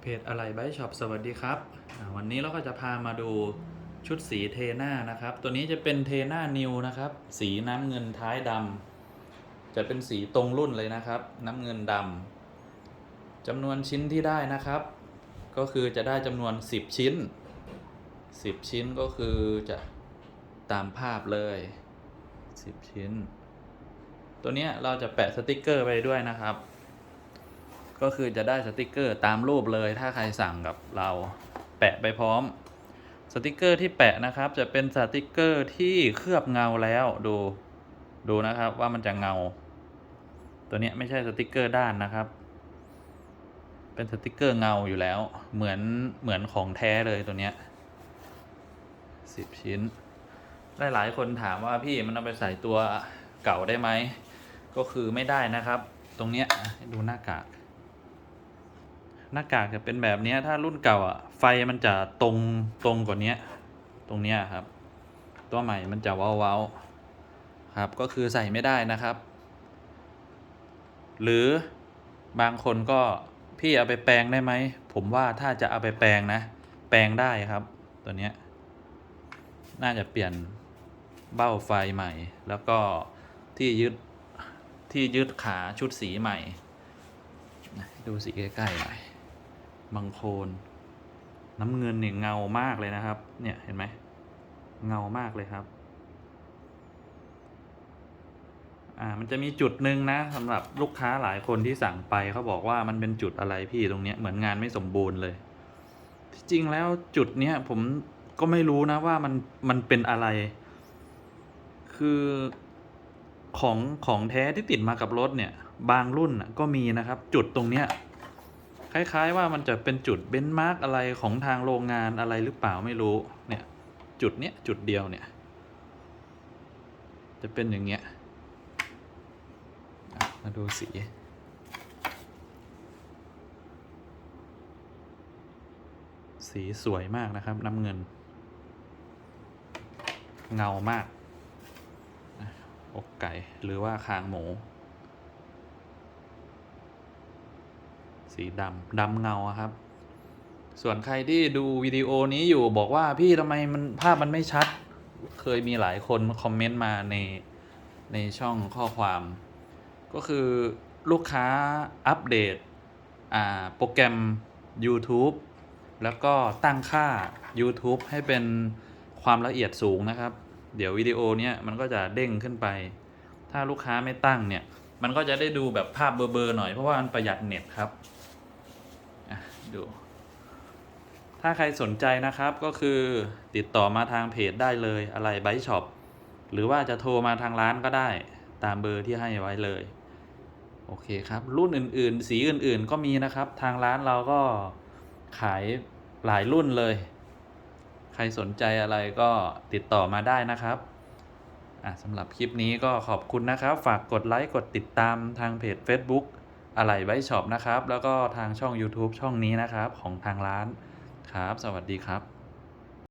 เพจอะไรไบช็อปสวัสดีครับ วันนี้เราก็จะพามาดูชุดสีเทน่านะครับ ตัวนี้จะเป็นเทน่านิวนะครับ สีน้ำเงินท้ายดำจะเป็นสีตรงรุ่นเลยนะครับ น้ำเงินดำจำนวนชิ้นที่ได้นะครับ ก็คือจะได้จำนวน 10 ชิ้น 10 ชิ้นก็คือจะตามภาพเลย 10 ชิ้น ตัวนี้เราจะแปะสติกเกอร์ไปด้วยนะครับ ก็คือจะได้สติกเกอร์ตามรูปเลย ถ้าใครสั่งกับเราแปะไปพร้อม สติกเกอร์ที่แปะนะครับ จะเป็นสติกเกอร์ที่เคลือบเงาแล้วดูดูนะครับว่ามันจะเงา ตัวนี้ไม่ใช่สติกเกอร์ด้านนะครับ เป็นสติกเกอร์เงาอยู่แล้ว เหมือนเหมือนของแท้เลยตัวเนี้ยสิบชิ้นหลายๆคนถามว่าพี่มันเอาไปใส่ตัวเก่าได้ไหม ก็คือไม่ได้นะครับ ตรงเนี้ยดูหน้ากาก หน้ากากจะเป็นแบบนี้ถ้ารุ่นเก่าอะไฟมันจะตรงตรงกว่านี้ตรงเนี้ยครับ ตัวใหม่มันจะเว้าๆครับก็คือใส่ไม่ได้นะครับ หรือบางคนก็พี่เอาไปแปลงได้ไหม ผมว่าถ้าจะเอาไปแปลงนะ แปลงได้ครับ ตัวเนี้ยน่าจะเปลี่ยนเบ้าไฟใหม่ แล้วก็ที่ยึดที่ยึดขาชุดสีใหม่ ดูสีใกล้ๆหน่อย บางโคลนน้ำเงินเนี่ยเงามากเลยนะครับ เนี่ยเห็นไหมเงามากเลยครับ อ่า มันจะมีจุดหนึ่งนะสำหรับลูกค้าหลายคนที่สั่งไปเขาบอกว่ามันเป็นจุดอะไรพี่ตรงเนี้ยเหมือนงานไม่สมบูรณ์เลย ที่จริงแล้วจุดเนี้ยผมก็ไม่รู้นะว่ามันมันเป็นอะไร คือของของแท้ที่ติดมากับรถเนี่ย บางรุ่นก็มีนะครับ จุดตรงเนี้ย คล้าย ๆ ว่ามันจะเป็นจุดเบนซ์มาร์กอะไรของทางโรงงานอะไรหรือเปล่าไม่รู้ เนี่ย จุดเนี้ยจุดเดียวเนี่ย จะเป็นอย่างเงี้ยมาดูสีสีสวยมากนะครับน้ำเงิน เงามากอกไก่หรือว่าคางหมู สีดำดำเงาครับ ส่วนใครที่ดูวิดีโอนี้อยู่บอกว่าพี่ทำไมมันภาพมันไม่ชัด เคยมีหลายคนคอมเมนต์มาในในช่องข้อความ ก็คือลูกค้าอัปเดตอ่าโปรแกรม YouTube แล้วก็ตั้งค่า YouTube ให้เป็นความละเอียดสูงนะครับ เดี๋ยววิดีโอเนี้ยมันก็จะเด้งขึ้นไป ถ้าลูกค้าไม่ตั้งเนี่ย มันก็จะได้ดูแบบภาพเบลอๆหน่อยเพราะว่ามันประหยัดเน็ตครับ ดู ถ้าใครสนใจนะครับก็คือติดต่อมาทางเพจได้เลยอะไรไบช็อปหรือว่าจะโทรมาทางร้านก็ได้ตามเบอร์ที่ให้ไว้เลย โอเคครับ รุ่นอื่นๆ สีอื่นๆก็มีนะครับ ทางร้านเราก็ขายหลายรุ่นเลย ใครสนใจอะไรก็ติดต่อมาได้นะครับสำหรับคลิปนี้ก็ขอบคุณนะครับ ฝากกดไลค์ กดติดตามทางเพจ Facebook อะไรไว้ช็อปนะครับ แล้วก็ทางช่อง YouTube ช่องนี้นะครับ ของทางร้านครับ สวัสดีครับ